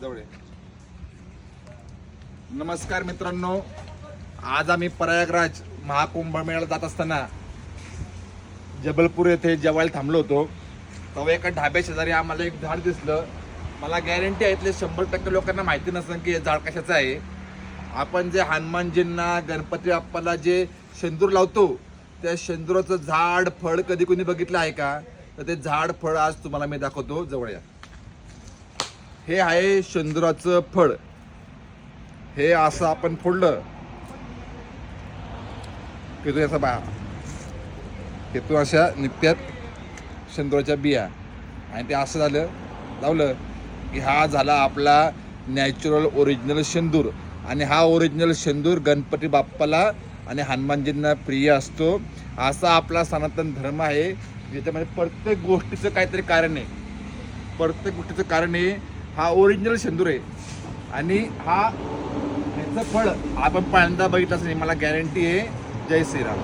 जवळ नमस्कार मित्रांनो. आज आम्ही प्रयागराज महाकुंभ मेळ्याला जात असताना जबलपूर येथे जेवायला थांबलो होतो. तेव्हा एका ढाब्या शेजारी आम्हाला एक झाड दिसलं. मला गॅरंटी आहे इथले शंभर टक्के लोकांना माहिती नसेल की हे झाड कशाचं आहे. आपण जे हनुमानजींना गणपती बाप्पाला जे शेंदूर लावतो त्या शेंदुराचं झाड फळ कधी कोणी बघितलं आहे का? तर ते झाड फळ आज तुम्हाला मी दाखवतो. जवळ या. हे आहे शेंदुराचं फळ. हे असं आपण फोडलं. की तू असं बा? हेतू अशा निघत्यात शेंदुराच्या बिया. आणि ते असं झालं लावलं की हा झाला आपला नॅचरल ओरिजिनल शेंदूर. आणि हा ओरिजिनल शेंदूर गणपती बाप्पाला आणि हनुमानजींना प्रिय असतो. असा आपला सनातन धर्म आहे. ज्याच्यामध्ये प्रत्येक गोष्टीचं काहीतरी कारण आहे. प्रत्येक गोष्टीचं कारण आहे हा ओरिजिनल शेंदूर आहे. आणि हा ह्याचं फळ आपण पहिल्यांदा बघितलं नाही मला गॅरंटी आहे जय श्रीराम.